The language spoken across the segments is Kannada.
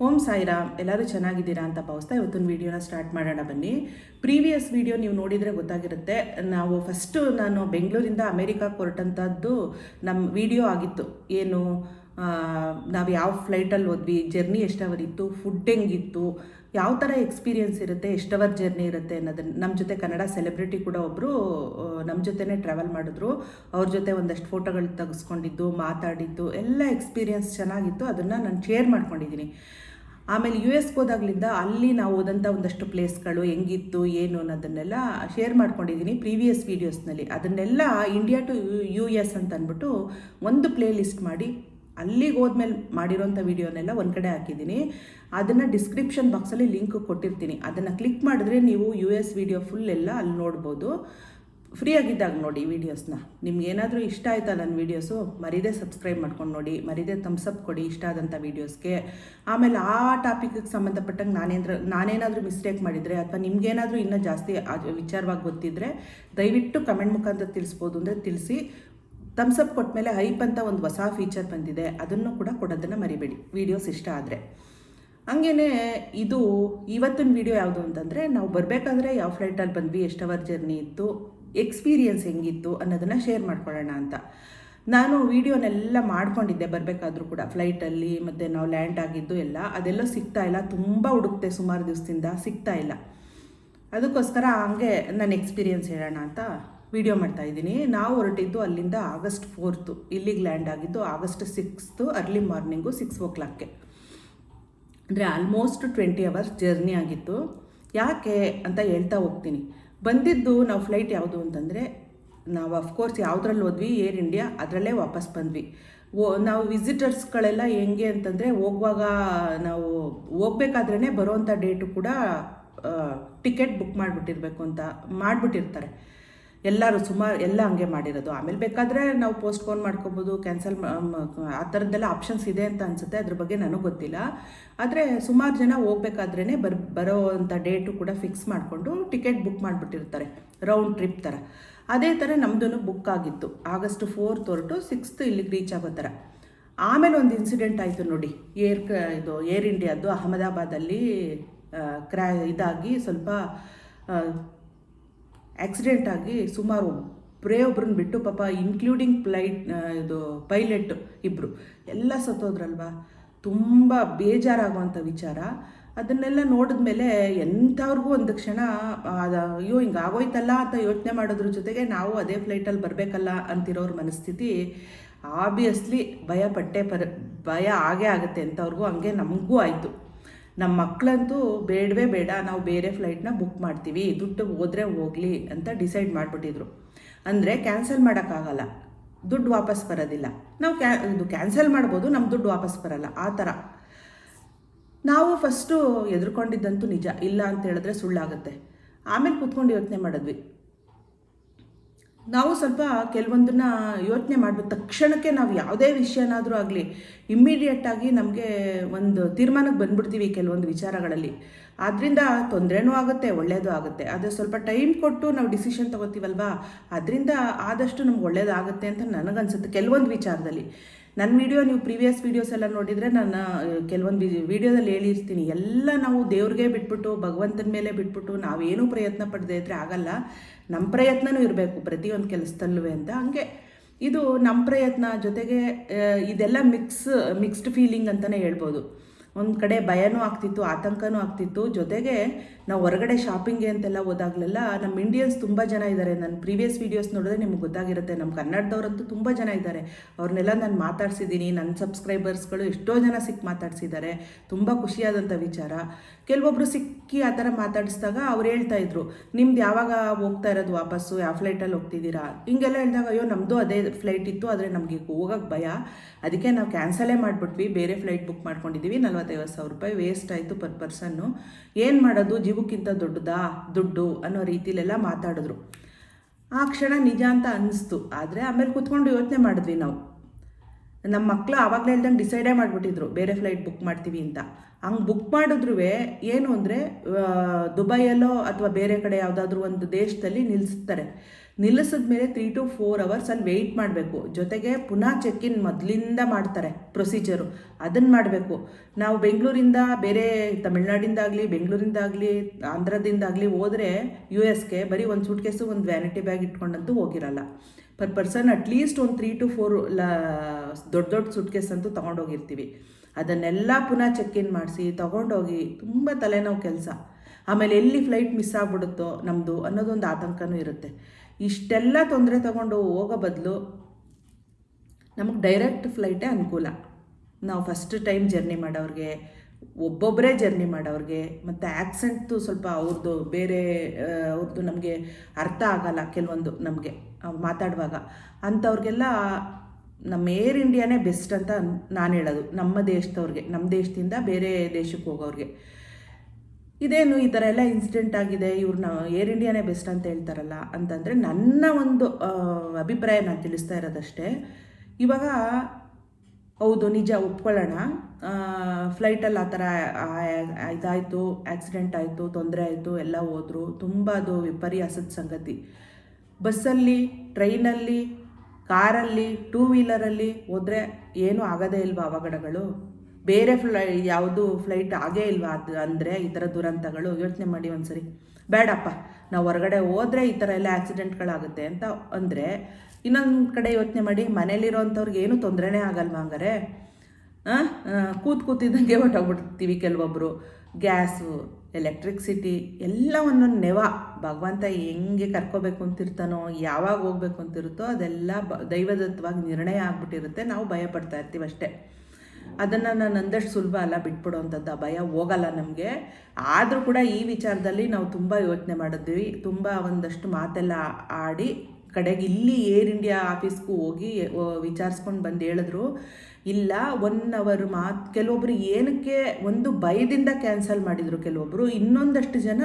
ಓಂ ಸಾಯಿರಾಮ್, ಎಲ್ಲರೂ ಚೆನ್ನಾಗಿದ್ದೀರಾ ಅಂತ ಭಾವಿಸ್ತಾ ಇವತ್ತಿನ ವೀಡಿಯೋನ ಸ್ಟಾರ್ಟ್ ಮಾಡೋಣ ಬನ್ನಿ. ಪ್ರೀವಿಯಸ್ ವೀಡಿಯೋ ನೀವು ನೋಡಿದರೆ ಗೊತ್ತಾಗಿರುತ್ತೆ. ನಾವು ಫಸ್ಟು ನಾನು ಬೆಂಗಳೂರಿಂದ ಅಮೇರಿಕಾಕ್ಕೆ ಹೊರಟಂಥದ್ದು ನಮ್ಮ ವಿಡಿಯೋ ಆಗಿತ್ತು. ಏನು? ನಾವು ಯಾವ ಫ್ಲೈಟಲ್ಲಿ ಹೋದ್ವಿ ಜರ್ನಿ ಎಷ್ಟು ಇತ್ತು ಫುಡ್ ಹೆಂಗಿತ್ತು, ಯಾವ ಥರ ಎಕ್ಸ್ಪೀರಿಯೆನ್ಸ್ ಇರುತ್ತೆ ಎಷ್ಟು ಜರ್ನಿ ಇರುತ್ತೆ ಅನ್ನೋದನ್ನ ನಮ್ಮ ಜೊತೆ ಕನ್ನಡ ಸೆಲೆಬ್ರಿಟಿ ಕೂಡ ಒಬ್ಬರು ನಮ್ಮ ಜೊತೆನೇ ಟ್ರಾವೆಲ್ ಮಾಡಿದ್ರು. ಅವ್ರ ಜೊತೆ ಒಂದಷ್ಟು ಫೋಟೋಗಳು ತೆಗೆಸ್ಕೊಂಡಿದ್ದು, ಮಾತಾಡಿದ್ದು, ಎಲ್ಲ ಎಕ್ಸ್ಪೀರಿಯೆನ್ಸ್ ಚೆನ್ನಾಗಿತ್ತು. ಅದನ್ನು ನಾನು ಶೇರ್ ಮಾಡ್ಕೊಂಡಿದ್ದೀನಿ ಆಮೇಲೆ ಯು ಎಸ್ಗೆ ಹೋದಾಗ್ಲಿಂದ ಅಲ್ಲಿ ನಾವು ಹೋದಂಥ ಒಂದಷ್ಟು ಪ್ಲೇಸ್ಗಳು ಹೆಂಗಿತ್ತು, ಏನು ಅನ್ನೋದನ್ನೆಲ್ಲ ಶೇರ್ ಮಾಡ್ಕೊಂಡಿದ್ದೀನಿ ಪ್ರೀವಿಯಸ್ ವೀಡಿಯೋಸ್ನಲ್ಲಿ ಅದನ್ನೆಲ್ಲ ಇಂಡಿಯಾ ಟು ಯು ಎಸ್ ಅಂತ ಅಂದ್ಬಿಟ್ಟು ಒಂದು ಪ್ಲೇ ಲಿಸ್ಟ್ ಮಾಡಿ ಅಲ್ಲಿಗೆ ಹೋದ್ಮೇಲೆ ಮಾಡಿರೋಂಥ ವೀಡಿಯೋನೆಲ್ಲ ಒಂದು ಕಡೆ ಹಾಕಿದ್ದೀನಿ. ಅದನ್ನು ಡಿಸ್ಕ್ರಿಪ್ಷನ್ ಬಾಕ್ಸಲ್ಲಿ ಲಿಂಕ್ ಕೊಟ್ಟಿರ್ತೀನಿ. ಅದನ್ನು ಕ್ಲಿಕ್ ಮಾಡಿದ್ರೆ ನೀವು ಯು ಎಸ್ ವೀಡಿಯೋ ಫುಲ್ ಎಲ್ಲ ಅಲ್ಲಿ ನೋಡ್ಬೋದು. ಫ್ರೀ ಆಗಿದ್ದಾಗ ನೋಡಿ ವೀಡಿಯೋಸ್ನ ನಿಮ್ಗೇನಾದರೂ ಇಷ್ಟ ಆಯ್ತಾ ನನ್ನ ವೀಡಿಯೋಸು ಮರಿದೇ ಸಬ್ಸ್ಕ್ರೈಬ್ ಮಾಡ್ಕೊಂಡು ನೋಡಿ. ಮರಿದೇ ಅಪ್ ಕೊಡಿ ಇಷ್ಟ ಆದಂಥ ವೀಡಿಯೋಸ್ಗೆ ಆಮೇಲೆ ಆ ಟಾಪಿಕ್ಗೆ ಸಂಬಂಧಪಟ್ಟಂಗೆ ನಾನೇಂದ್ರ, ನಾನೇನಾದರೂ ಮಿಸ್ಟೇಕ್ ಮಾಡಿದರೆ ಅಥವಾ ನಿಮಗೇನಾದರೂ ಇನ್ನೂ ಜಾಸ್ತಿ ವಿಚಾರವಾಗಿ ಗೊತ್ತಿದ್ದರೆ ದಯವಿಟ್ಟು ಕಮೆಂಟ್ ಮುಖಾಂತರ ತಿಳಿಸ್ಬೋದು ಅಂದರೆ ತಿಳಿಸಿ. ಥಮ್ಸಪ್ ಕೊಟ್ಮೇಲೆ ಹೈಪ್ ಅಂತ ಒಂದು ಹೊಸ ಫೀಚರ್ ಬಂದಿದೆ. ಅದನ್ನು ಕೂಡ ಕೊಡೋದನ್ನು ಮರಿಬೇಡಿ. ವೀಡಿಯೋಸ್ ಇಷ್ಟ ಆದರೆ. ಹಂಗೇ ಇದು ಇವತ್ತಿನ ವಿಡಿಯೋ ಯಾವುದು ಅಂತಂದರೆ ನಾವು ಬರಬೇಕಾದ್ರೆ ಯಾವ ಫ್ಲೈಟಲ್ಲಿ ಬಂದ್ವಿ, ಎಷ್ಟು ಅವರ್ ಜರ್ನಿ ಇತ್ತು ಎಕ್ಸ್ಪೀರಿಯನ್ಸ್ ಹೆಂಗಿತ್ತು ಅನ್ನೋದನ್ನು ಶೇರ್ ಮಾಡ್ಕೊಳ್ಳೋಣ ಅಂತ. ನಾನು ವೀಡಿಯೋನೆಲ್ಲ ಮಾಡ್ಕೊಂಡಿದ್ದೆ ಬರಬೇಕಾದ್ರೂ ಕೂಡ. ಫ್ಲೈಟಲ್ಲಿ ಮತ್ತು ನಾವು ಲ್ಯಾಂಡ್ ಆಗಿದ್ದು ಎಲ್ಲ, ಅದೆಲ್ಲ ಸಿಗ್ತಾ ಇಲ್ಲ. ತುಂಬ ಹುಡುಕ್ತೆ ಸುಮಾರು ದಿವಸದಿಂದ ಸಿಗ್ತಾ ಇಲ್ಲ. ಅದಕ್ಕೋಸ್ಕರ ಹಂಗೆ ನನ್ನ ಎಕ್ಸ್ಪೀರಿಯನ್ಸ್ ಹೇಳೋಣ ಅಂತ ವಿಡಿಯೋ ಮಾಡ್ತಾ ಇದ್ದೀನಿ. ನಾವು ಹೊರಟಿದ್ದು ಅಲ್ಲಿಂದ ಆಗಸ್ಟ್ ಫೋರ್ತು ಇಲ್ಲಿಗೆ ಲ್ಯಾಂಡ್ ಆಗಿದ್ದು August sixth early morning six ಓ ಕ್ಲಾಕ್ಗೆ ಅಂದರೆ ಆಲ್ಮೋಸ್ಟ್ ಟ್ವೆಂಟಿ ಅವರ್ಸ್ ಜರ್ನಿ ಆಗಿತ್ತು. ಯಾಕೆ ಅಂತ ಹೇಳ್ತಾ ಹೋಗ್ತೀನಿ. ಬಂದಿದ್ದು ನಾವು ಫ್ಲೈಟ್ ಯಾವುದು ಅಂತಂದರೆ, ನಾವು ಅಫ್ಕೋರ್ಸ್ ಯಾವುದ್ರಲ್ಲಿ ಹೋದ್ವಿ ಏರ್ ಇಂಡಿಯಾ ಅದರಲ್ಲೇ ವಾಪಸ್ ಬಂದ್ವಿ. ಓ, ನಾವು ವಿಸಿಟರ್ಸ್ಗಳೆಲ್ಲ ಹೆಂಗೆ ಅಂತಂದರೆ, ಹೋಗುವಾಗ ನಾವು ಹೋಗ್ಬೇಕಾದ್ರೇ ಬರೋವಂಥ ಡೇಟು ಕೂಡ ಟಿಕೆಟ್ ಬುಕ್ ಮಾಡಿಬಿಟ್ಟಿರ್ಬೇಕು ಅಂತ ಮಾಡಿಬಿಟ್ಟಿರ್ತಾರೆ. ಎಲ್ಲರೂ ಸುಮಾರು ಎಲ್ಲ ಹಂಗೆ ಮಾಡಿರೋದು. ಆಮೇಲೆ ಬೇಕಾದರೆ ನಾವು ಪೋಸ್ಟ್ಪೋನ್ ಮಾಡ್ಕೋಬೋದು ಕ್ಯಾನ್ಸಲ್ ಆ ಥರದ್ದೆಲ್ಲ ಆಪ್ಷನ್ಸ್ ಇದೆ ಅಂತ ಅನಿಸುತ್ತೆ. ಅದ್ರ ಬಗ್ಗೆ ನನಗೆ ಗೊತ್ತಿಲ್ಲ. ಆದರೆ ಸುಮಾರು ಜನ ಹೋಗ್ಬೇಕಾದ್ರೇ ಬರ್, ಬರೋ ಅಂಥ ಡೇಟು ಕೂಡ ಫಿಕ್ಸ್ ಮಾಡಿಕೊಂಡು ಟಿಕೆಟ್ ಬುಕ್ ಮಾಡಿಬಿಟ್ಟಿರ್ತಾರೆ ರೌಂಡ್ ಟ್ರಿಪ್ ಥರ ಅದೇ ಥರ ನಮ್ಮದೂ ಬುಕ್ ಆಗಿತ್ತು. ಆಗಸ್ಟ್ ಫೋರ್ತ್ ಹೊರಟು ಸಿಕ್ಸ್ತ್ ಇಲ್ಲಿಗೆ ರೀಚ್ ಆಗೋ ಥರ ಆಮೇಲೆ ಒಂದು ಇನ್ಸಿಡೆಂಟ್ ಆಯಿತು ನೋಡಿ. ಏರ್ ಇದು ಏರ್ ಇಂಡಿಯಾದ್ದು ಅಹಮದಾಬಾದಲ್ಲಿ ಕ್ರ್ಯಾ, ಇದಾಗಿ ಸ್ವಲ್ಪ ಆಕ್ಸಿಡೆಂಟ್ ಆಗಿ ಸುಮಾರು ಒಬ್ಬರೇ ಒಬ್ರನ್ನ ಬಿಟ್ಟು ಪಾಪ ಇನ್ಕ್ಲೂಡಿಂಗ್ ಫ್ಲೈಟ್ ಇದು ಪೈಲಟ್ ಇಬ್ಬರು ಎಲ್ಲ ಸತ್ತೋದ್ರಲ್ವಾ? ತುಂಬ ಬೇಜಾರಾಗುವಂಥ ವಿಚಾರ. ಅದನ್ನೆಲ್ಲ ನೋಡಿದ್ಮೇಲೆ ಎಂಥವ್ರಿಗೂ ಒಂದು ಕ್ಷಣ ಅಯ್ಯೋ ಹಿಂಗೆ ಆಗೋಯ್ತಲ್ಲ ಅಂತ ಯೋಚನೆ ಮಾಡೋದ್ರ ಜೊತೆಗೆ ನಾವು ಅದೇ ಫ್ಲೈಟಲ್ಲಿ ಬರಬೇಕಲ್ಲ ಅಂತಿರೋರ ಮನಸ್ಥಿತಿ ಆಬ್ವಿಯಸ್ಲಿ ಭಯ ಪಟ್ಟೆ ಪರ, ಭಯ ಆಗೇ ಆಗುತ್ತೆ ಅಂಥವ್ರಿಗೂ ಹಂಗೆ ನಮಗೂ ಆಯಿತು. ನಮ್ಮ ಮಕ್ಕಳಂತೂ ಬೇಡವೇ ಬೇಡ, ನಾವು ಬೇರೆ ಫ್ಲೈಟ್ನ ಬುಕ್ ಮಾಡ್ತೀವಿ, ದುಡ್ಡು ಹೋದರೆ ಹೋಗಲಿ ಅಂತ ಡಿಸೈಡ್ ಮಾಡಿಬಿಟ್ಟಿದ್ರು. ಅಂದರೆ ಕ್ಯಾನ್ಸಲ್ ಮಾಡೋಕ್ಕಾಗಲ್ಲ, ದುಡ್ಡು ವಾಪಸ್ ಬರೋದಿಲ್ಲ. ನಾವು ಕ್ಯಾ, ಇದು ಕ್ಯಾನ್ಸಲ್ ಮಾಡ್ಬೋದು ನಮ್ಮ ದುಡ್ಡು ವಾಪಸ್ ಬರಲ್ಲ, ಆ ಥರ. ನಾವು ಫಸ್ಟು ಎದುರ್ಕೊಂಡಿದ್ದಂತೂ ನಿಜ, ಇಲ್ಲ ಅಂತ ಹೇಳಿದ್ರೆ ಸುಳ್ಳಾಗುತ್ತೆ. ಆಮೇಲೆ ಕೂತ್ಕೊಂಡು ಯೋಚನೆ ಮಾಡಿದ್ವಿ. ನಾವು ಸ್ವಲ್ಪ ಕೆಲವೊಂದನ್ನ ಯೋಚನೆ ಮಾಡಬೇಕು ತಕ್ಷಣಕ್ಕೆ ನಾವು ಯಾವುದೇ ವಿಷಯನಾದರೂ ಆಗಲಿ ಇಮ್ಮಿಡಿಯೇಟಾಗಿ ನಮಗೆ ಒಂದು ತೀರ್ಮಾನಕ್ಕೆ ಬಂದ್ಬಿಡ್ತೀವಿ ಕೆಲವೊಂದು ವಿಚಾರಗಳಲ್ಲಿ. ಆದ್ದರಿಂದ ತೊಂದರೆನೂ ಆಗುತ್ತೆ ಒಳ್ಳೆಯದು ಆಗುತ್ತೆ. ಆದರೆ ಸ್ವಲ್ಪ ಟೈಮ್ ಕೊಟ್ಟು ನಾವು ಡಿಸಿಷನ್ ತಗೋತೀವಲ್ವಾ? ಅದರಿಂದ ಆದಷ್ಟು ನಮ್ಗೆ ಒಳ್ಳೇದಾಗುತ್ತೆ ಅಂತ ನನಗನ್ಸುತ್ತೆ ಕೆಲವೊಂದು ವಿಚಾರದಲ್ಲಿ. ನನ್ನ ವಿಡಿಯೋ ನೀವು ಪ್ರೀವಿಯಸ್ ವೀಡಿಯೋಸ್ ಎಲ್ಲ ನೋಡಿದರೆ ನಾನು ಕೆಲವೊಂದು ವಿಡಿಯೋದಲ್ಲಿ ಹೇಳಿರ್ತೀನಿ. ಎಲ್ಲ ನಾವು ದೇವ್ರಿಗೆ ಬಿಟ್ಬಿಟ್ಟು, ಭಗವಂತನ ಮೇಲೆ ಬಿಟ್ಬಿಟ್ಟು ನಾವೇನೂ ಪ್ರಯತ್ನ ಪಡದೇ ಇದ್ರೆ ಆಗಲ್ಲ. ನಮ್ಮ ಪ್ರಯತ್ನನೂ ಇರಬೇಕು ಪ್ರತಿಯೊಂದು ಕೆಲಸದಲ್ಲೂ ಅಂತ. ಹಂಗೆ ಇದು ನಮ್ಮ ಪ್ರಯತ್ನ ಜೊತೆಗೆ ಇದೆಲ್ಲ ಮಿಕ್ಸ್ ಮಿಕ್ಸ್ಡ್ ಫೀಲಿಂಗ್ ಅಂತಲೇ ಹೇಳ್ಬೋದು. ಒಂದು ಕಡೆ ಭಯನೂ ಆಗ್ತಿತ್ತು, ಆತಂಕನೂ ಆಗ್ತಿತ್ತು. ಜೊತೆಗೆ ನಾವು ಹೊರಗಡೆ ಶಾಪಿಂಗ್ಗೆ ಅಂತೆಲ್ಲ ಹೋದಾಗಲೆಲ್ಲ ನಮ್ಮ ಇಂಡಿಯನ್ಸ್ ತುಂಬ ಜನ ಇದ್ದಾರೆ ನನ್ನ ಪ್ರೀವಿಯಸ್ ವೀಡಿಯೋಸ್ ನೋಡಿದ್ರೆ ನಿಮ್ಗೆ ಗೊತ್ತಾಗಿರುತ್ತೆ. ನಮ್ಮ ಕನ್ನಡದವರಂತೂ ತುಂಬ ಜನ ಇದ್ದಾರೆ ಅವ್ರನ್ನೆಲ್ಲ ನಾನು ಮಾತಾಡ್ಸಿದ್ದೀನಿ. ನನ್ನ ಸಬ್ಸ್ಕ್ರೈಬರ್ಸ್ಗಳು ಎಷ್ಟೋ ಜನ ಸಿಕ್ಕಿ ಮಾತಾಡ್ಸಿದ್ದಾರೆ. ತುಂಬ ಖುಷಿಯಾದಂಥ ವಿಚಾರ. ಕೆಲವೊಬ್ಬರು ಸಿಕ್ಕಿ ಆ ಥರ ಮಾತಾಡಿಸಿದಾಗ ಅವ್ರು ಹೇಳ್ತಾ ಇದ್ರು, ನಿಮ್ದು ಯಾವಾಗ ಹೋಗ್ತಾ ಇರೋದು ವಾಪಸ್ಸು? ಯಾವ ಫ್ಲೈಟಲ್ಲಿ ಹೋಗ್ತಿದ್ದೀರಾ? ಹಿಂಗೆಲ್ಲ ಹೇಳಿದಾಗ, ಅಯ್ಯೋ ನಮ್ಮದು ಅದೇ ಫ್ಲೈಟ್ ಇತ್ತು. ಆದರೆ ನಮಗೆ ಹೋಗೋಕ್ಕೆ ಭಯ. ಅದಕ್ಕೆ ನಾವು ಕ್ಯಾನ್ಸಲೇ ಮಾಡಿಬಿಟ್ವಿ. ಬೇರೆ ಫ್ಲೈಟ್ ಬುಕ್ ಮಾಡ್ಕೊಂಡಿದ್ದೀವಿ ನಲ್ವತ್ತೈವತ್ತು ಸಾವಿರ ರೂಪಾಯಿ ವೇಸ್ಟ್ ಆಯಿತು ಪರ್ ಪರ್ಸನ್ನು ಏನು ಮಾಡೋದು? ಜೀವಕ್ಕಿಂತ ದೊಡ್ಡದಾ? ದುಡ್ಡು ಅನ್ನೋ ರೀತಿಲೆಲ್ಲ ಮಾತಾಡಿದ್ರು. ಆ ಕ್ಷಣ ನಿಜ ಅಂತ ಅನ್ನಿಸ್ತು. ಆದರೆ ಆಮೇಲೆ ಕೂತ್ಕೊಂಡು ಯೋಚನೆ ಮಾಡಿದ್ವಿ ನಾವು. ನಮ್ಮ ಮಕ್ಕಳು ಆವಾಗಲೇ ಇಲ್ದಂಗೆ ಡಿಸೈಡೇ ಮಾಡಿಬಿಟ್ಟಿದ್ರು, ಬೇರೆ ಫ್ಲೈಟ್ ಬುಕ್ ಮಾಡ್ತೀವಿ ಅಂತ. ಹಂಗೆ ಬುಕ್ ಮಾಡಿದ್ರು ಏನು ಅಂದರೆ ದುಬೈಯಲ್ಲೋ ಅಥವಾ ಬೇರೆ ಕಡೆ ಯಾವುದಾದ್ರೂ ಒಂದು ದೇಶದಲ್ಲಿ ನಿಲ್ಲಿಸ್ತಾರೆ ನಿಲ್ಲಿಸಿದ ಮೇಲೆ ತ್ರೀ ಟು ಫೋರ್ ಅವರ್ಸ್ ಅಲ್ಲಿ ವೆಯ್ಟ್ ಮಾಡಬೇಕು. ಜೊತೆಗೆ ಪುನಃ ಚೆಕ್ ಇನ್ ಮೊದಲಿಂದ ಮಾಡ್ತಾರೆ ಪ್ರೊಸೀಜರು ಅದನ್ನು ಮಾಡಬೇಕು. ನಾವು ಬೆಂಗಳೂರಿಂದ ಬೇರೆ ತಮಿಳ್ನಾಡಿಂದಾಗಲಿ, ಬೆಂಗಳೂರಿಂದಾಗಲಿ, ಆಂಧ್ರದಿಂದಾಗಲಿ ಹೋದರೆ ಯು ಎಸ್ಗೆ ಬರೀ ಒಂದು ಸೂಟ್ ಕೇಸು ಒಂದು ವ್ಯಾನಿಟಿ ಬ್ಯಾಗ್ ಇಟ್ಕೊಂಡಂತೂ ಹೋಗಿರಲ್ಲ. ಪರ್ ಪರ್ಸನ್ ಅಟ್ಲೀಸ್ಟ್ ಒಂದು ತ್ರೀ ಟು ಫೋರ್ ಲ, ದೊಡ್ಡ ದೊಡ್ಡ ಸುಟ್ಕೇಸ್ ಅಂತೂ ತೊಗೊಂಡೋಗಿರ್ತೀವಿ. ಅದನ್ನೆಲ್ಲ ಪುನಃ ಚೆಕ್ ಇನ್ ಮಾಡಿಸಿ ತೊಗೊಂಡೋಗಿ ತುಂಬ ತಲೆನೋವು ಕೆಲಸ. ಆಮೇಲೆ ಎಲ್ಲಿ ಫ್ಲೈಟ್ ಮಿಸ್ ಆಗ್ಬಿಡುತ್ತೋ ನಮ್ಮದು ಅನ್ನೋದೊಂದು ಆತಂಕನೂ ಇರುತ್ತೆ. ಇಷ್ಟೆಲ್ಲ ತೊಂದರೆ ತೊಗೊಂಡು ಹೋಗೋ ಬದಲು ನಮಗೆ ಡೈರೆಕ್ಟ್ ಫ್ಲೈಟೇ ಅನುಕೂಲ. ನಾವು ಫಸ್ಟ್ ಟೈಮ್ ಜರ್ನಿ ಮಾಡೋರಿಗೆ ಒಬ್ಬೊಬ್ಬರೇ ಜರ್ನಿ ಮಾಡೋರಿಗೆ, ಮತ್ತು ಆ್ಯಕ್ಸೆಂಟು ಸ್ವಲ್ಪ ಅವ್ರದ್ದು ಬೇರೆ ಅವ್ರದ್ದು ನಮಗೆ ಅರ್ಥ ಆಗಲ್ಲ ಕೆಲವೊಂದು ನಮಗೆ ಮಾತಾಡುವಾಗ. ಅಂಥವ್ರಿಗೆಲ್ಲ ನಮ್ಮ ಏರ್ ಇಂಡಿಯಾನೇ ಬೆಸ್ಟ್ ಅಂತ ನಾನು ಹೇಳೋದು, ನಮ್ಮ ದೇಶದವ್ರಿಗೆ ನಮ್ಮ ದೇಶದಿಂದ ಬೇರೆ ದೇಶಕ್ಕೆ ಹೋಗೋರಿಗೆ. ಇದೇನು ಈ ಥರ ಎಲ್ಲ ಇನ್ಸಿಡೆಂಟ್ ಆಗಿದೆ ಇವ್ರನ್ನ ಏರ್ ಇಂಡಿಯಾನೇ ಬೆಸ್ಟ್ ಅಂತ ಹೇಳ್ತಾರಲ್ಲ, ಅಂತಂದರೆ ನನ್ನ ಒಂದು ಅಭಿಪ್ರಾಯ ನಾನು ತಿಳಿಸ್ತಾ ಇರೋದಷ್ಟೇ. ಇವಾಗ ಹೌದು, ನಿಜ, ಒಪ್ಕೊಳ್ಳೋಣ. ಫ್ಲೈಟಲ್ಲಿ ಆ ಥರ ಇದಾಯಿತು ಆಕ್ಸಿಡೆಂಟ್ ಆಯಿತು, ತೊಂದರೆ ಆಯಿತು, ಎಲ್ಲ ಹೋದರು. ತುಂಬ ಅದು ವಿಪರ್ಯಾಸದ ಸಂಗತಿ. ಬಸ್ಸಲ್ಲಿ, ಟ್ರೈನಲ್ಲಿ, ಕಾರಲ್ಲಿ ಟೂ ವೀಲರಲ್ಲಿ ಹೋದರೆ ಏನೂ ಆಗೋದೇ ಇಲ್ವಾ ಅವಘಡಗಳು? ಬೇರೆ ಫ್ಲೈ ಯಾವುದು ಫ್ಲೈಟ್ ಆಗೇ ಇಲ್ವಾ? ಅದು ಅಂದರೆ ಈ ಥರ ದುರಂತಗಳು. ಯೋಚನೆ ಮಾಡಿ ಒಂದ್ಸರಿ. ಬೇಡಪ್ಪ, ನಾವು ಹೊರಗಡೆ ಹೋದರೆ ಈ ಥರ ಎಲ್ಲ ಆಕ್ಸಿಡೆಂಟ್ಗಳಾಗುತ್ತೆ ಅಂತ ಅಂದರೆ ಇನ್ನೊಂದು ಕಡೆ ಯೋಚನೆ ಮಾಡಿ, ಮನೇಲಿರೋಂಥವ್ರಿಗೆ ಏನೂ ತೊಂದರೆನೇ ಆಗಲ್ವಾ ಹಂಗಾರೆ? ಕೂತ್ ಕೂತಿದ್ದಂಗೆ ಹೊಟ್ಟೋಗ್ಬಿಡ್ತೀವಿ ಕೆಲವೊಬ್ಬರು ಗ್ಯಾಸು, ಎಲೆಕ್ಟ್ರಿಕ್ಸಿಟಿ, ಎಲ್ಲವನ್ನು ನೆವ, ಭಗವಂತ ಹೆಂಗೆ ಕರ್ಕೋಬೇಕು ಅಂತಿರ್ತಾನೋ, ಯಾವಾಗ ಹೋಗ್ಬೇಕು ಅಂತಿರುತ್ತೋ ಅದೆಲ್ಲ ಬ ದೈವದತ್ತವಾಗಿ ನಿರ್ಣಯ ಆಗ್ಬಿಟ್ಟಿರುತ್ತೆ. ನಾವು ಭಯಪಡ್ತಾ ಇರ್ತೀವಿ ಅಷ್ಟೇ ಅದನ್ನು ನಾನು ಅಂದಷ್ಟು ಸುಲಭ ಅಲ್ಲ ಬಿಟ್ಬಿಡೋವಂಥದ್ದು ಆ ಭಯ ಹೋಗಲ್ಲ ನಮಗೆ. ಆದರೂ ಕೂಡ ಈ ವಿಚಾರದಲ್ಲಿ ನಾವು ತುಂಬ ಯೋಚನೆ ಮಾಡಿದ್ವಿ. ತುಂಬ ಒಂದಷ್ಟು ಮಾತೆಲ್ಲ ಆಡಿ ಕಡೆಗೆ ಇಲ್ಲಿ ಏರ್ ಇಂಡಿಯಾ ಆಫೀಸ್ಗೂ ಹೋಗಿ ವಿಚಾರಿಸ್ಕೊಂಡು ಬಂದು ಹೇಳಿದ್ರು. ಇಲ್ಲ, ಒನ್ ಅವರ್ ಮಾತು, ಕೆಲವೊಬ್ರು ಏನಕ್ಕೆ ಒಂದು ಭಯದಿಂದ ಕ್ಯಾನ್ಸಲ್ ಮಾಡಿದರು ಕೆಲವೊಬ್ಬರು ಇನ್ನೊಂದಷ್ಟು ಜನ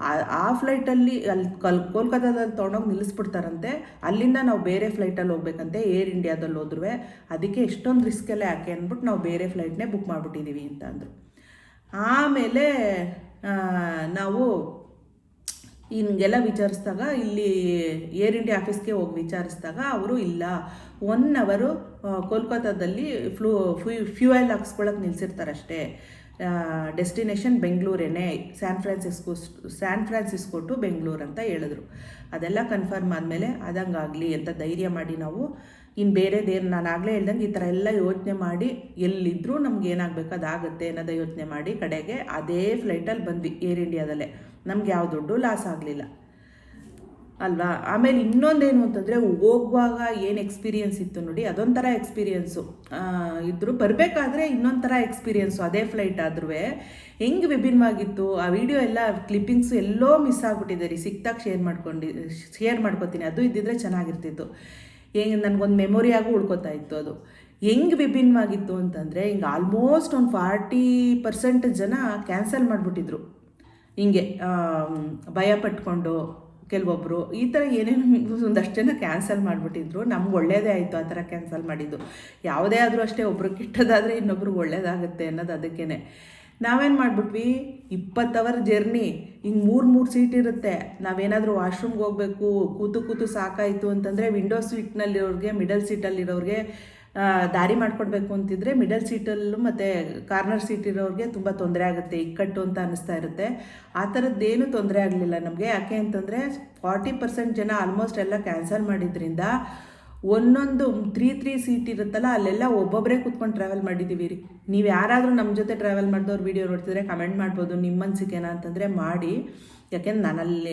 ಆ- ಫ್ಲೈಟಲ್ಲಿ ಅಲ್ಲಿ ಕಲ್ ಕೋಲ್ಕತ್ತಾದಲ್ಲಿ ತೊಗೊಂಡೋಗಿ ನಿಲ್ಲಿಸ್ಬಿಡ್ತಾರಂತೆ. ಅಲ್ಲಿಂದ ನಾವು ಬೇರೆ ಫ್ಲೈಟಲ್ಲಿ ಹೋಗ್ಬೇಕಂತೆ ಏರ್ ಇಂಡಿಯಾದಲ್ಲಿ ಹೋದ್ರೂ ಅದಕ್ಕೆ ಎಷ್ಟೊಂದು ರಿಸ್ಕ್ ಎಲ್ಲ ಯಾಕೆ ಅಂದ್ಬಿಟ್ಟು ನಾವು ಬೇರೆ ಫ್ಲೈಟ್ನೇ ಬುಕ್ ಮಾಡಿಬಿಟ್ಟಿದ್ದೀವಿ ಅಂತ ಅಂದರು. ಆಮೇಲೆ ನಾವು ಹಿಂಗೆಲ್ಲ ವಿಚಾರಿಸಿದಾಗ, ಇಲ್ಲಿ ಏರ್ ಇಂಡಿಯಾ ಆಫೀಸ್ಗೆ ಹೋಗಿ ವಿಚಾರಿಸಿದಾಗ ಅವರು ಇಲ್ಲ. ಒನ್ ಅವರು ಕೋಲ್ಕತ್ತಾದಲ್ಲಿ ಫ್ಲೂ ಫ್ಯೂ ಫ್ಯೂಯಲ್ ಹಾಕ್ಸ್ಕೊಳಕ್ಕೆ ನಿಲ್ಸಿರ್ತಾರಷ್ಟೇ. Destination ಬೆಂಗಳೂರೇನೆ San Francisco San Francisco to Bengaluru ಅಂತ ಹೇಳಿದ್ರು. ಅದೆಲ್ಲ ಕನ್ಫರ್ಮ್ ಆದಮೇಲೆ ಅದಂಗಾಗಲಿ ಅಂತ ಧೈರ್ಯ ಮಾಡಿ ನಾವು ಇನ್ನು ಬೇರೆದೇನು ನಾನು ಆಗಲೇ ಹೇಳ್ದಂಗೆ ಈ ಥರ ಎಲ್ಲ ಯೋಚನೆ ಮಾಡಿ ಎಲ್ಲಿದ್ದರೂ ನಮ್ಗೆ ಏನಾಗಬೇಕು ಅದಾಗುತ್ತೆ ಅನ್ನೋದು ಯೋಚನೆ ಮಾಡಿ ಕಡೆಗೆ ಅದೇ ಫ್ಲೈಟಲ್ಲಿ ಬಂದ್ವಿ ಏರ್ ಇಂಡಿಯಾದಲ್ಲೇ ನಮ್ಗೆ ಯಾವ ದುಡ್ಡು ಲಾಸ್ ಆಗಲಿಲ್ಲ. ಅಲ್ವಾ? ಆಮೇಲೆ ಇನ್ನೊಂದೇನು ಅಂತಂದರೆ ಹೋಗುವಾಗ ಏನು ಎಕ್ಸ್ಪೀರಿಯನ್ಸ್ ಇತ್ತು ನೋಡಿ, ಅದೊಂಥರ ಎಕ್ಸ್ಪೀರಿಯನ್ಸು ಇದ್ರು ಬರಬೇಕಾದ್ರೆ ಇನ್ನೊಂಥರ ಎಕ್ಸ್ಪೀರಿಯನ್ಸು ಅದೇ ಫ್ಲೈಟ್ ಆದ್ರೂ ಹೆಂಗೆ ವಿಭಿನ್ನವಾಗಿತ್ತು ಆ ವಿಡಿಯೋ ಎಲ್ಲ ಕ್ಲಿಪ್ಪಿಂಗ್ಸು ಎಲ್ಲೋ ಮಿಸ್ ಆಗಿಬಿಟ್ಟಿದೆ ರೀ. ಸಿಕ್ತಾಗ ಶೇರ್ ಮಾಡ್ಕೊಂಡು ಶೇರ್ ಮಾಡ್ಕೊತೀನಿ. ಅದು ಇದ್ದಿದ್ರೆ ಚೆನ್ನಾಗಿರ್ತಿತ್ತು. ಹೆಂಗೆ ನನಗೊಂದು ಮೆಮೊರಿಯಾಗೂ ಉಳ್ಕೊತಾ ಇತ್ತು ಅದು. ಹೆಂಗೆ ವಿಭಿನ್ನವಾಗಿತ್ತು ಅಂತಂದರೆ, ಹಿಂಗೆ ಆಲ್ಮೋಸ್ಟ್ ಒಂದು ಫಾರ್ಟಿ ಪರ್ಸೆಂಟ್ ಜನ ಕ್ಯಾನ್ಸಲ್ ಮಾಡಿಬಿಟ್ಟಿದ್ರು. ಹಿಂಗೆ ಭಯ ಪಟ್ಕೊಂಡು. ಕೆಲವೊಬ್ಬರು ಈ ಥರ ಏನೇನು ಒಂದಷ್ಟು ಜನ ಕ್ಯಾನ್ಸಲ್ ಮಾಡಿಬಿಟ್ಟಿದ್ರು. ನಮ್ಗೆ ಒಳ್ಳೇದೇ ಆಯಿತು ಆ ಥರ ಕ್ಯಾನ್ಸಲ್ ಮಾಡಿದ್ದು. ಯಾವುದೇ ಆದರೂ ಅಷ್ಟೇ ಒಬ್ರು ಕೆಟ್ಟದಾದರೆ ಇನ್ನೊಬ್ರಿಗೆ ಒಳ್ಳೇದಾಗುತ್ತೆ ಅನ್ನೋದು ಅದಕ್ಕೇ ನಾವೇನು ಮಾಡಿಬಿಟ್ವಿ? ಇಪ್ಪತ್ತು ಅವರ್ ಜರ್ನಿ ಹಿಂಗೆ ಮೂರು ಮೂರು ಸೀಟ್ ಇರುತ್ತೆ. ನಾವೇನಾದರೂ ವಾಶ್ರೂಮ್ಗೆ ಹೋಗಬೇಕು, ಕೂತು ಕೂತು ಸಾಕಾಯಿತು ಅಂತಂದರೆ ವಿಂಡೋ ಸೀಟ್ನಲ್ಲಿರೋರಿಗೆ ಮಿಡಲ್ ಸೀಟಲ್ಲಿರೋರಿಗೆ ದಾರಿ ಮಾಡ್ಕೊಡ್ಬೇಕು ಅಂತಿದ್ರೆ ಮಿಡಲ್ ಸೀಟಲ್ಲೂ ಮತ್ತು ಕಾರ್ನರ್ ಸೀಟ್ ಇರೋರಿಗೆ ತುಂಬ ತೊಂದರೆ ಆಗುತ್ತೆ, ಇಕ್ಕಟ್ಟು ಅಂತ ಅನಿಸ್ತಾ ಇರುತ್ತೆ. ಆ ಥರದ್ದೇನು ತೊಂದರೆ ಆಗಲಿಲ್ಲ ನಮಗೆ. ಯಾಕೆ ಅಂತಂದರೆ ಫಾರ್ಟಿ ಪರ್ಸೆಂಟ್ ಜನ ಆಲ್ಮೋಸ್ಟ್ ಎಲ್ಲ ಕ್ಯಾನ್ಸಲ್ ಮಾಡಿದ್ರಿಂದ ಒಂದೊಂದು ತ್ರೀ ತ್ರೀ ಸೀಟ್ ಇರುತ್ತಲ್ಲ, ಅಲ್ಲೆಲ್ಲ ಒಬ್ಬೊಬ್ಬರೇ ಕೂತ್ಕೊಂಡು ಟ್ರಾವೆಲ್ ಮಾಡಿದ್ದೀವಿ ರೀ. ನೀವು ಯಾರಾದರೂ ನಮ್ಮ ಜೊತೆ ಟ್ರಾವೆಲ್ ಮಾಡಿದವ್ರು ವೀಡಿಯೋ ನೋಡ್ತಿದ್ರೆ ಕಮೆಂಟ್ ಮಾಡ್ಬೋದು ನಿಮ್ಮ ಅನಿಸಿಕೆನಾ ಅಂತಂದರೆ ಮಾಡಿ. ಯಾಕೆಂದ್ರೆ ನಾನಲ್ಲಿ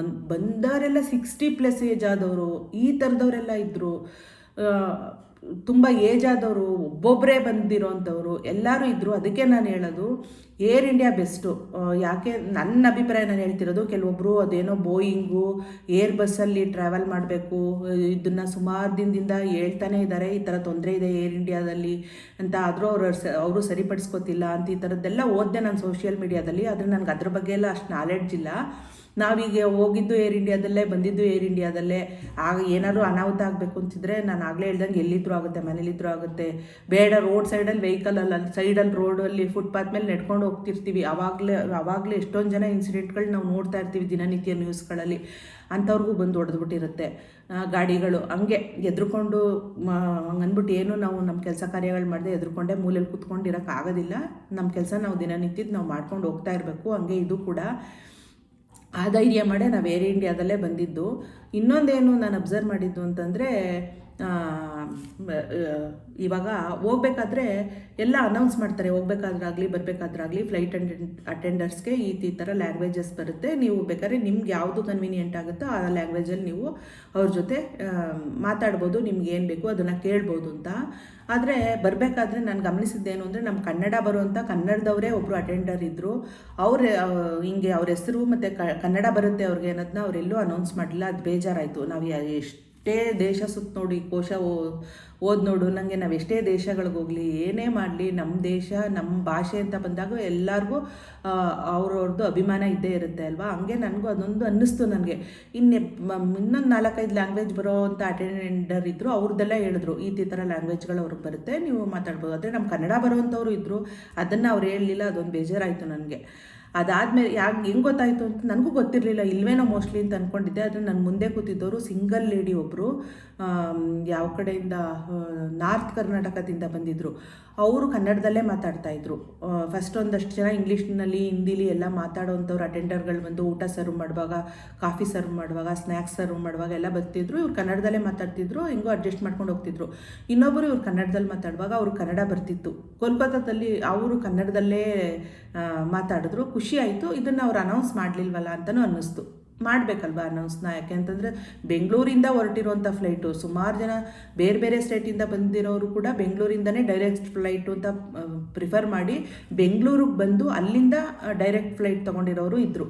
ಒಂದು ಬಂದವರೆಲ್ಲ ಸಿಕ್ಸ್ಟಿ ಪ್ಲಸ್ ಏಜ್ ಆದವರು, ಈ ಥರದವರೆಲ್ಲ ಇದ್ದರು ತುಂಬ ಏಜ್ ಆದವರು ಒಬ್ಬೊಬ್ಬರೇ ಬಂದಿರೋವಂಥವ್ರು ಎಲ್ಲರೂ ಇದ್ದರು ಅದಕ್ಕೆ ನಾನು ಹೇಳೋದು, ಏರ್ ಇಂಡಿಯಾ ಬೆಸ್ಟು. ಯಾಕೆ, ನನ್ನ ಅಭಿಪ್ರಾಯ ನಾನು ಹೇಳ್ತಿರೋದು ಕೆಲವೊಬ್ಬರು ಅದೇನೋ ಬೋಯಿಂಗು, ಏರ್ ಬಸ್ಸಲ್ಲಿ ಟ್ರಾವೆಲ್ ಮಾಡಬೇಕು, ಇದನ್ನು ಸುಮಾರು ದಿನದಿಂದ ಹೇಳ್ತಾನೆ ಇದ್ದಾರೆ ಈ ಥರ ತೊಂದರೆ ಇದೆ ಏರ್ ಇಂಡಿಯಾದಲ್ಲಿ ಅಂತ. ಆದರೂ ಅವರು ಅವರು ಸರಿಪಡಿಸ್ಕೋತಿಲ್ಲ ಅಂತ ಈ ಥರದ್ದೆಲ್ಲ ಓದಿದೆ ನಾನು ಸೋಷಿಯಲ್ ಮೀಡಿಯಾದಲ್ಲಿ ಆದರೆ ನನಗೆ ಅದ್ರ ಬಗ್ಗೆ ಎಲ್ಲ ಅಷ್ಟು ನಾಲೆಡ್ಜ್ ಇಲ್ಲ. ನಾವೀಗ ಹೋಗಿದ್ದು ಏರ್ ಇಂಡಿಯಾದಲ್ಲೇ ಬಂದಿದ್ದು ಏರ್ ಇಂಡಿಯಾದಲ್ಲೇ ಆಗ ಏನಾದರೂ ಅನಾಹುತ ಆಗಬೇಕು ಅಂತಿದ್ರೆ ನಾನು ಆಗಲೇ ಹೇಳ್ದಂಗೆ ಎಲ್ಲಿದ್ರೂ ಆಗುತ್ತೆ, ಮನೇಲಿದ್ರು ಆಗುತ್ತೆ. ಬೇಡ ರೋಡ್ ಸೈಡಲ್ಲಿ ವೆಹಿಕಲಲ್ಲಿ ಅಲ್ಲಿ ಸೈಡಲ್ಲಿ ರೋಡಲ್ಲಿ ಫುಟ್ಪಾತ್ ಮೇಲೆ ನೆಡ್ಕೊಂಡು ಹೋಗ್ತಿರ್ತೀವಿ. ಆವಾಗಲೇ ಆವಾಗಲೇ ಎಷ್ಟೊಂದು ಜನ ಇನ್ಸಿಡೆಂಟ್ಗಳು ನಾವು ನೋಡ್ತಾ ಇರ್ತೀವಿ ದಿನನಿತ್ಯ ನ್ಯೂಸ್ಗಳಲ್ಲಿ ಅಂಥವ್ರಿಗೂ ಬಂದು ಹೊಡೆದ್ಬಿಟ್ಟಿರುತ್ತೆ ಗಾಡಿಗಳು. ಹಂಗೆ ಎದ್ರುಕೊಂಡು ಹಂಗನ್ಬಿಟ್ಟು ಏನು ನಾವು ನಮ್ಮ ಕೆಲಸ ಕಾರ್ಯಗಳು ಮಾಡದೆ ಎದ್ರುಕೊಂಡೆ ಮೂಲೆಯಲ್ಲಿ ಕೂತ್ಕೊಂಡಿರೋಕ್ಕಾಗೋದಿಲ್ಲ ನಮ್ಮ ಕೆಲಸ ನಾವು ದಿನನಿತ್ಯದ ನಾವು ಮಾಡ್ಕೊಂಡು ಹೋಗ್ತಾ ಇರಬೇಕು. ಹಂಗೆ ಇದು ಕೂಡ. ಆ ಧೈರ್ಯ ಮಾಡೇ ನಾವು ಏರ್ ಇಂಡಿಯಾದಲ್ಲೇ ಬಂದಿದ್ದು. ಇನ್ನೊಂದೇನು ನಾನು ಅಬ್ಸರ್ವ್ ಮಾಡಿದ್ದು ಅಂತಂದರೆ ಇವಾಗ ಹೋಗ್ಬೇಕಾದ್ರೆ ಎಲ್ಲ ಅನೌನ್ಸ್ ಮಾಡ್ತಾರೆ. ಹೋಗ್ಬೇಕಾದ್ರಾಗಲಿ, ಬರಬೇಕಾದ್ರಾಗಲಿ ಫ್ಲೈಟ್ ಅಟೆಂಡ್ ಅಟೆಂಡರ್ಸ್ಗೆ ಈ ಈ ಥರ ಲ್ಯಾಂಗ್ವೇಜಸ್ ಬರುತ್ತೆ. ನೀವು ಬೇಕಾದ್ರೆ ನಿಮ್ಗೆ ಯಾವುದು ಕನ್ವೀನಿಯೆಂಟ್ ಆಗುತ್ತೋ ಆ ಲ್ಯಾಂಗ್ವೇಜಲ್ಲಿ ನೀವು ಅವ್ರ ಜೊತೆ ಮಾತಾಡ್ಬೋದು, ನಿಮ್ಗೆ ಏನು ಬೇಕು ಅದನ್ನು ಕೇಳ್ಬೋದು ಅಂತ. ಆದರೆ ಬರಬೇಕಾದ್ರೆ ನಾನು ಗಮನಿಸಿದ್ದೇನು ಅಂದರೆ ನಮ್ಮ ಕನ್ನಡ ಬರುವಂಥ ಕನ್ನಡದವರೇ ಒಬ್ಬರು ಅಟೆಂಡರ್ ಇದ್ದರು ಅವ್ರ ಹಿಂಗೆ ಅವ್ರ ಹೆಸರು ಮತ್ತು ಕನ್ನಡ ಬರುತ್ತೆ ಅವ್ರಿಗೆ ಅನ್ನೋದನ್ನ ಅವರೆಲ್ಲೂ ಅನೌನ್ಸ್ ಮಾಡಲಿಲ್ಲ. ಅದು ಬೇಜಾರಾಯಿತು. ನಾವು ಯಾ- ಎಷ್ಟೇ ದೇಶ ಸುತ್ತ ನೋಡಿ, ಕೋಶ ಓದ್ ನೋಡು ನನಗೆ ನಾವು ಎಷ್ಟೇ ದೇಶಗಳಿಗೆ ಹೋಗಲಿ, ಏನೇ ಮಾಡಲಿ ನಮ್ಮ ದೇಶ ನಮ್ಮ ಭಾಷೆ ಅಂತ ಬಂದಾಗ ಎಲ್ಲರಿಗೂ ಅವ್ರವ್ರದ್ದು ಅಭಿಮಾನ ಇದ್ದೇ ಇರುತ್ತೆ ಅಲ್ವಾ? ಹಂಗೆ ನನಗೂ ಅದೊಂದು ಅನ್ನಿಸ್ತು ನನಗೆ. ಇನ್ನೆ ಇನ್ನೊಂದು ನಾಲ್ಕೈದು ಲ್ಯಾಂಗ್ವೇಜ್ ಬರೋ ಅಂತ ಅಟೆಂಡರ್ ಇದ್ದರು ಅವ್ರದ್ದೆಲ್ಲ ಹೇಳಿದ್ರು, ಈ ಈ ಥರ ಲ್ಯಾಂಗ್ವೇಜ್ಗಳು ಅವ್ರಿಗೆ ಬರುತ್ತೆ, ನೀವು ಮಾತಾಡ್ಬೋದು. ಆದರೆ ನಮ್ಮ ಕನ್ನಡ ಬರೋವಂಥವ್ರು ಇದ್ದರು ಅದನ್ನು ಅವ್ರು ಹೇಳಲಿಲ್ಲ, ಅದೊಂದು ಬೇಜಾರಾಯಿತು ನನಗೆ. ಅದಾದಮೇಲೆ ಯಾಕೆ ಹೆಂಗೆ ಗೊತ್ತಾಯಿತು ಅಂತ ನನಗೂ ಗೊತ್ತಿರಲಿಲ್ಲ. ಇಲ್ವೇನೋ ಮೋಸ್ಟ್ಲಿ ಅಂತ ಅಂದ್ಕೊಂಡಿದ್ದೆ ಆದರೆ ನನ್ನ ಮುಂದೆ ಕೂತಿದ್ದವರು ಸಿಂಗಲ್ ಲೇಡಿ ಒಬ್ಬರು ಯಾವ ಕಡೆಯಿಂದ ನಾರ್ತ್ ಕರ್ನಾಟಕದಿಂದ ಬಂದಿದ್ದರು ಅವರು ಕನ್ನಡದಲ್ಲೇ ಮಾತಾಡ್ತಾಯಿದ್ರು ಫಸ್ಟ್ ಒಂದಷ್ಟು ಜನ ಇಂಗ್ಲೀಷ್ನಲ್ಲಿ, ಹಿಂದಿಲಿ ಎಲ್ಲ ಮಾತಾಡೋವಂಥವ್ರು ಅಟೆಂಡರ್ಗಳು ಬಂದು ಊಟ ಸರ್ವ್ ಮಾಡುವಾಗ ಕಾಫಿ ಸರ್ವ್ ಮಾಡುವಾಗ ಸ್ನ್ಯಾಕ್ಸ್ ಸರ್ವ್ ಮಾಡುವಾಗ ಎಲ್ಲ ಬರ್ತಿದ್ರು. ಇವ್ರು ಕನ್ನಡದಲ್ಲೇ ಮಾತಾಡ್ತಿದ್ರು. ಹೆಂಗೋ ಅಡ್ಜಸ್ಟ್ ಮಾಡ್ಕೊಂಡು ಹೋಗ್ತಿದ್ರು. ಇನ್ನೊಬ್ಬರು ಇವ್ರು ಕನ್ನಡದಲ್ಲಿ ಮಾತಾಡುವಾಗ ಅವ್ರು ಕನ್ನಡ ಬರ್ತಿತ್ತು. ಕೋಲ್ಕತ್ತಾದಲ್ಲಿ ಅವರು ಕನ್ನಡದಲ್ಲೇ ಮಾತಾಡಿದ್ರು. ಖುಷಿ ಆಯಿತು, ಇದನ್ನು ಅವ್ರು ಅನೌನ್ಸ್ ಮಾಡಲಿಲ್ವಲ್ಲ ಅಂತಲೂ ಅನ್ನಿಸ್ತು. ಮಾಡಬೇಕಲ್ವ ಅನೌನ್ಸ್ನ ಯಾಕೆಂತಂದರೆ ಬೆಂಗಳೂರಿಂದ ಹೊರಟಿರುವಂಥ ಫ್ಲೈಟು ಸುಮಾರು ಜನ ಬೇರೆ ಬೇರೆ ಸ್ಟೇಟಿಂದ ಬಂದಿರೋರು ಕೂಡ ಬೆಂಗಳೂರಿಂದನೇ ಡೈರೆಕ್ಟ್ ಫ್ಲೈಟು ಅಂತ ಪ್ರಿಫರ್ ಮಾಡಿ ಬೆಂಗಳೂರಿಗೆ ಬಂದು ಅಲ್ಲಿಂದ ಡೈರೆಕ್ಟ್ ಫ್ಲೈಟ್ ತೊಗೊಂಡಿರೋರು ಇದ್ದರು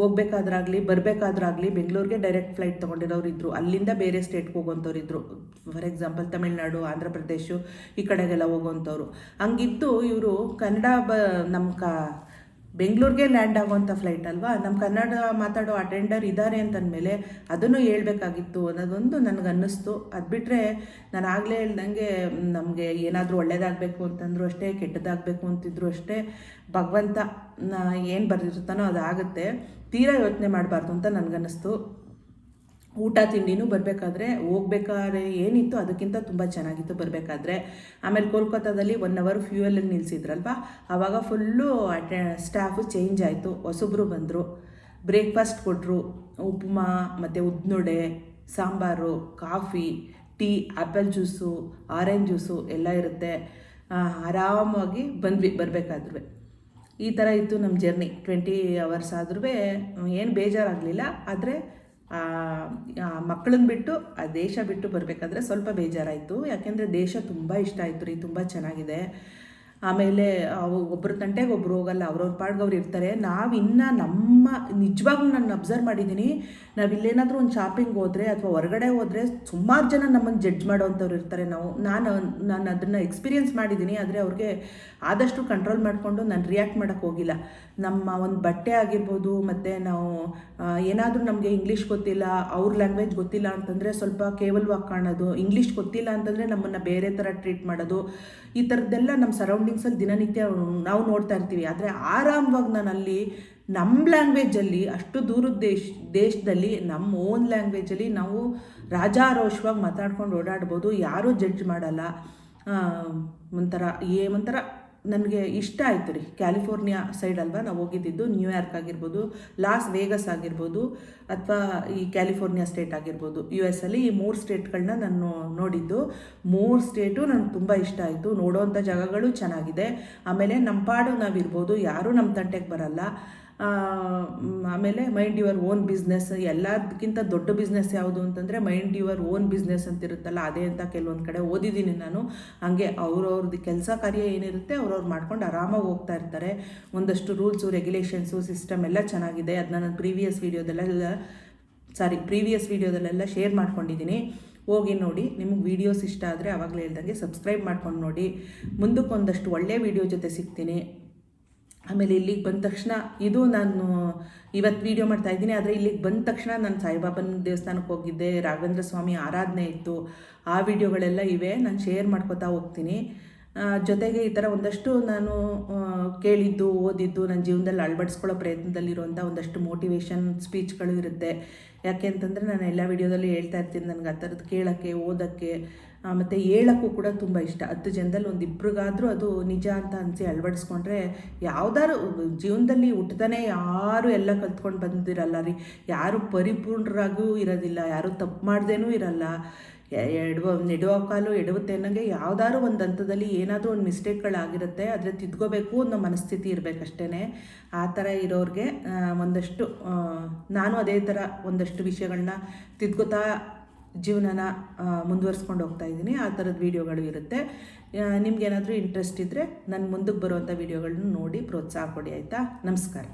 ಹೋಗ್ಬೇಕಾದ್ರಾಗಲಿ, ಬರಬೇಕಾದ್ರಾಗಲಿ ಬೆಂಗಳೂರಿಗೆ ಡೈರೆಕ್ಟ್ ಫ್ಲೈಟ್ ತೊಗೊಂಡಿರೋರು ಇದ್ದರು ಅಲ್ಲಿಂದ ಬೇರೆ ಸ್ಟೇಟ್ಗೆ ಹೋಗೋಂಥವ್ರು ಇದ್ದರು ಫಾರ್ ಎಕ್ಸಾಂಪಲ್ ತಮಿಳ್ನಾಡು, ಆಂಧ್ರ ಪ್ರದೇಶ, ಈ ಕಡೆಗೆಲ್ಲ ಹೋಗುವಂಥವ್ರು ಹಂಗಿದ್ದು ಇವರು ಕನ್ನಡ ಬ, ನಮ್ಮ ಕ ಬೆಂಗಳೂರಿಗೆ ಲ್ಯಾಂಡ್ ಆಗುವಂಥ ಫ್ಲೈಟ್ ಅಲ್ವಾ? ನಮ್ಮ ಕನ್ನಡ ಮಾತಾಡೋ ಅಟೆಂಡರ್ ಇದ್ದಾರೆ ಅಂತಂದಮೇಲೆ ಅದನ್ನು ಹೇಳ್ಬೇಕಾಗಿತ್ತು ಅನ್ನೋದೊಂದು ನನಗೆ ಅನ್ನಿಸ್ತು ಅದು ಬಿಟ್ಟರೆ ನಾನು ಆಗಲೇ ಹೇಳ್ದಂಗೆ ನಮಗೆ ಏನಾದರೂ ಒಳ್ಳೇದಾಗಬೇಕು ಅಂತಂದ್ರು ಅಷ್ಟೇ, ಕೆಟ್ಟದಾಗಬೇಕು ಅಂತಿದ್ರು ಅಷ್ಟೇ, ಭಗವಂತ ಏನು ಬರೆದಿರ್ತಾನೋ ಅದಾಗುತ್ತೆ, ತೀರಾ ಯೋಚನೆ ಮಾಡಬಾರ್ದು ಅಂತ ನನಗನ್ನಿಸ್ತು. ಊಟ ತಿಂಡಿನೂ ಬರಬೇಕಾದ್ರೆ ಹೋಗ್ಬೇಕಾದ್ರೆ ಏನಿತ್ತು ಅದಕ್ಕಿಂತ ತುಂಬ ಚೆನ್ನಾಗಿತ್ತು ಬರಬೇಕಾದ್ರೆ. ಆಮೇಲೆ ಕೋಲ್ಕತ್ತಾದಲ್ಲಿ ಒನ್ ಅವರ್ ಫ್ಯೂಯಲಿಗೆ ನಿಲ್ಲಿಸಿದ್ರಲ್ವ ಆವಾಗ ಫುಲ್ಲು ಅಟೆ ಸ್ಟಾಫು ಚೇಂಜ್ ಆಯಿತು. ಹೊಸಬ್ರು ಬಂದರು. ಬ್ರೇಕ್ಫಾಸ್ಟ್ ಕೊಟ್ಟರು ಉಪ್ಮಾ, ಮತ್ತು ಉದ್ನುಡೆ, sambar, coffee, tea apple juice orange juice ಎಲ್ಲ ಇರುತ್ತೆ. ಆರಾಮಾಗಿ ಬಂದ್ವಿ ಬರಬೇಕಾದ್ರೂ ಈ ಥರ ಇತ್ತು ನಮ್ಮ ಜರ್ನಿ ಟ್ವೆಂಟಿ ಅವರ್ಸ್ ಆದ್ರೂ ಏನು ಬೇಜಾರಾಗಲಿಲ್ಲ. ಆದರೆ ಮಕ್ಕಳನ್ನ ಬಿಟ್ಟು, ಆ ದೇಶ ಬಿಟ್ಟು ಬರಬೇಕಾದ್ರೆ ಸ್ವಲ್ಪ ಬೇಜಾರಾಯಿತು. ಯಾಕೆಂದರೆ ದೇಶ ತುಂಬ ಇಷ್ಟ ಆಯಿತು ರೀ, ತುಂಬ ಚೆನ್ನಾಗಿದೆ. ಆಮೇಲೆ ಅವು ಒಬ್ಬರ ತಂಟೆಗೆ ಒಬ್ರು ಹೋಗಲ್ಲ, ಅವ್ರವ್ರ ಪಾಡ್ಗೆ ಅವ್ರು ಇರ್ತಾರೆ. ನಾವು ಇನ್ನು ನಮ್ಮ, ನಿಜವಾಗ್ಲೂ ನಾನು ಅಬ್ಸರ್ವ್ ಮಾಡಿದ್ದೀನಿ ನಾವು ಇಲ್ಲೇನಾದರೂ ಒಂದು ಶಾಪಿಂಗ್ ಹೋದರೆ ಅಥವಾ ಹೊರಗಡೆ ಹೋದರೆ ಸುಮಾರು ಜನ ನಮ್ಮನ್ನು ಜಡ್ಜ್ ಮಾಡೋವಂಥವ್ರು ಇರ್ತಾರೆ. ನಾವು, ನಾನು ನಾನು ಅದನ್ನು ಎಕ್ಸ್ಪೀರಿಯೆನ್ಸ್ ಮಾಡಿದ್ದೀನಿ ಆದರೆ ಅವ್ರಿಗೆ ಆದಷ್ಟು ಕಂಟ್ರೋಲ್ ಮಾಡಿಕೊಂಡು ನಾನು ರಿಯಾಕ್ಟ್ ಮಾಡೋಕ್ಕೆ ಹೋಗಿಲ್ಲ. ನಮ್ಮ ಒಂದು ಬಟ್ಟೆ ಆಗಿರ್ಬೋದು, ಮತ್ತು ನಾವು ಏನಾದರೂ ನಮಗೆ ಇಂಗ್ಲೀಷ್ ಗೊತ್ತಿಲ್ಲ, ಅವ್ರ ಲ್ಯಾಂಗ್ವೇಜ್ ಗೊತ್ತಿಲ್ಲ ಅಂತಂದರೆ ಸ್ವಲ್ಪ ಕೇವಲವಾಗಿ ಕಾಣೋದು ಇಂಗ್ಲೀಷ್ ಗೊತ್ತಿಲ್ಲ ಅಂತಂದರೆ ನಮ್ಮನ್ನು ಬೇರೆ ಥರ ಟ್ರೀಟ್ ಮಾಡೋದು, ಈ ಥರದ್ದೆಲ್ಲ ನಮ್ಮ ಸರೌಂಡಿಂಗ್ಸಲ್ಲಿ ದಿನನಿತ್ಯ ನಾವು ನೋಡ್ತಾ ಇರ್ತೀವಿ. ಆದರೆ ಆರಾಮವಾಗಿ ನಾನು ಅಲ್ಲಿ ನಮ್ಮ ಲ್ಯಾಂಗ್ವೇಜಲ್ಲಿ ಅಷ್ಟು ದೂರದ ದೇಶ, ದೇಶದಲ್ಲಿ ನಮ್ಮ ಓನ್ ಲ್ಯಾಂಗ್ವೇಜಲ್ಲಿ ನಾವು ರಾಜಾರೋಷವಾಗಿ ಮಾತಾಡ್ಕೊಂಡು ಓಡಾಡ್ಬೋದು. ಯಾರೂ ಜಡ್ಜ್ ಮಾಡಲ್ಲ. ಒಂಥರ ಏ, ಒಂಥರ ನನಗೆ ಇಷ್ಟ ಆಯಿತು ರೀ. ಕ್ಯಾಲಿಫೋರ್ನಿಯಾ ಸೈಡ್ ಅಲ್ವಾ ನಾವು ಹೋಗಿದ್ದಿದ್ದು ನ್ಯೂಯಾರ್ಕ್ ಆಗಿರ್ಬೋದು ಲಾಸ್ ವೇಗಸ್ ಆಗಿರ್ಬೋದು, ಅಥವಾ ಈ ಕ್ಯಾಲಿಫೋರ್ನಿಯಾ ಸ್ಟೇಟ್ ಆಗಿರ್ಬೋದು. ಯು ಎಸ್ ಅಲ್ಲಿ ಈ ಮೂರು ಸ್ಟೇಟ್ಗಳನ್ನ ನಾನು ನೋಡಿದ್ದು. ಮೂರು ಸ್ಟೇಟು ನನಗೆ ತುಂಬ ಇಷ್ಟ ಆಯಿತು. ನೋಡೋವಂಥ ಜಾಗಗಳು ಚೆನ್ನಾಗಿದೆ. ಆಮೇಲೆ ನಮ್ಮ ಪಾಡು ನಾವಿರ್ಬೋದು, ಯಾರೂ ನಮ್ಮ ತಂಟೆಗೆ ಬರಲ್ಲ. ಆಮೇಲೆ ಮೈಂಡ್ ಯುವರ್ ಓನ್ ಬಿಸ್ನೆಸ್ ಎಲ್ಲದಕ್ಕಿಂತ ದೊಡ್ಡ ಬಿಸ್ನೆಸ್ ಯಾವುದು ಅಂತಂದರೆ ಮೈಂಡ್ ಯುವರ್ ಓನ್ ಬಿಸ್ನೆಸ್ ಅಂತ ಇರುತ್ತಲ್ಲ ಅದೇ ಅಂತ ಕೆಲವೊಂದು ಕಡೆ ಓದಿದ್ದೀನಿ ನಾನು. ಹಂಗೆ ಅವ್ರವ್ರದ್ದು ಕೆಲಸ ಕಾರ್ಯ ಏನಿರುತ್ತೆ ಅವ್ರವ್ರು ಮಾಡ್ಕೊಂಡು ಆರಾಮಾಗಿ ಹೋಗ್ತಾ ಇರ್ತಾರೆ. ಒಂದಷ್ಟು ರೂಲ್ಸು ರೆಗ್ಯುಲೇಷನ್ಸು ಸಿಸ್ಟಮ್ ಎಲ್ಲ ಚೆನ್ನಾಗಿದೆ. ಅದನ್ನ ನಾನು ಪ್ರೀವಿಯಸ್ ವೀಡಿಯೋದಲ್ಲೆಲ್ಲ ಸಾರಿ ಪ್ರೀವಿಯಸ್ ವೀಡಿಯೋದಲ್ಲೆಲ್ಲ ಶೇರ್ ಮಾಡ್ಕೊಂಡಿದ್ದೀನಿ ಹೋಗಿ ನೋಡಿ, ನಿಮಗೆ ವೀಡಿಯೋಸ್ ಇಷ್ಟ ಆದರೆ ಆವಾಗಲೇ ಹೇಳ್ದಂಗೆ ಸಬ್ಸ್ಕ್ರೈಬ್ ಮಾಡ್ಕೊಂಡು ನೋಡಿ. ಮುಂದಕ್ಕೆ ಒಂದಷ್ಟು ಒಳ್ಳೆ ವೀಡಿಯೋ ಜೊತೆ ಸಿಗ್ತೀನಿ. ಆಮೇಲೆ ಇಲ್ಲಿಗೆ ಬಂದ ತಕ್ಷಣ ಇದು ನಾನು ಇವತ್ತು ವೀಡಿಯೋ ಮಾಡ್ತಾ ಇದ್ದೀನಿ. ಆದರೆ ಇಲ್ಲಿಗೆ ಬಂದ ತಕ್ಷಣ ನಾನು ಸಾಯಿಬಾಬನ ದೇವಸ್ಥಾನಕ್ಕೆ ಹೋಗಿದ್ದೆ, ರಾಘವೇಂದ್ರ ಸ್ವಾಮಿ ಆರಾಧನೆ ಇತ್ತು. ಆ ವಿಡಿಯೋಗಳೆಲ್ಲ ಇವೆ, ನಾನು ಶೇರ್ ಮಾಡ್ಕೊತಾ ಹೋಗ್ತೀನಿ. ಜೊತೆಗೆ ಈ ಥರ ಒಂದಷ್ಟು ನಾನು ಕೇಳಿದ್ದು, ಓದಿದ್ದು ನನ್ನ ಜೀವನದಲ್ಲಿ ಅಳವಡಿಸ್ಕೊಳ್ಳೋ ಪ್ರಯತ್ನದಲ್ಲಿರುವಂಥ ಒಂದಷ್ಟು ಮೋಟಿವೇಶನ್ ಸ್ಪೀಚ್ಗಳು ಇರುತ್ತೆ. ಯಾಕೆ ಅಂತಂದರೆ ನಾನು ಎಲ್ಲ ವಿಡಿಯೋದಲ್ಲಿ ಹೇಳ್ತಾ ಇರ್ತೀನಿ, ನನಗೆ ಆ ಥರದ್ದು ಕೇಳೋಕ್ಕೆ, ಓದೋಕ್ಕೆ ಮತ್ತು ಹೇಳೋಕ್ಕೂ ಕೂಡ ತುಂಬ ಇಷ್ಟ. ಹತ್ತು ಜನದಲ್ಲಿ ಒಂದು ಇಬ್ರಿಗಾದರೂ ಅದು ನಿಜ ಅಂತ ಅನಿಸಿ ಅಳವಡಿಸ್ಕೊಂಡ್ರೆ ಯಾವ್ದಾರು ಜೀವನದಲ್ಲಿ ಹುಟ್ಟದನೇ ಯಾರು ಎಲ್ಲ ಕಲ್ತ್ಕೊಂಡು ಬಂದಿರಲ್ಲ ರೀ. ಯಾರು ಪರಿಪೂರ್ಣರಾಗೂ ಇರೋದಿಲ್ಲ, ಯಾರು ತಪ್ಪು ಮಾಡ್ದೇನೂ ಇರಲ್ಲ. ಎಡುವ ಎಡವ, ನೆಡುವ ಕಾಲು, ಎಡವುತ್ತೆ ಅನ್ನೋಂಗೆ ಯಾವ್ದಾದ್ರು ಒಂದು ಹಂತದಲ್ಲಿ ಏನಾದರೂ ಒಂದು ಮಿಸ್ಟೇಕ್ಗಳಾಗಿರುತ್ತೆ, ಆದರೆ ತಿದ್ಕೋಬೇಕು ಅನ್ನೋ ಮನಸ್ಥಿತಿ ಇರಬೇಕಷ್ಟೇ ಆ ಥರ ಇರೋರಿಗೆ ಒಂದಷ್ಟು ನಾನು ಅದೇ ಥರ ಒಂದಷ್ಟು ವಿಷಯಗಳನ್ನ ತಿದ್ಕೋತಾ ಜೀವನನ ಮುಂದುವರ್ಸ್ಕೊಂಡು ಹೋಗ್ತಾ ಇದ್ದೀನಿ. ಆ ಥರದ ವೀಡಿಯೋಗಳು ಇರುತ್ತೆ. ನಿಮ್ಗೇನಾದರೂ ಇಂಟ್ರೆಸ್ಟ್ ಇದ್ದರೆ ನನ್ನ ಮುಂದಕ್ಕೆ ಬರುವಂಥ ವೀಡಿಯೋಗಳನ್ನ ನೋಡಿ ಪ್ರೋತ್ಸಾಹ ಕೊಡಿ, ಆಯಿತಾ? ನಮಸ್ಕಾರ.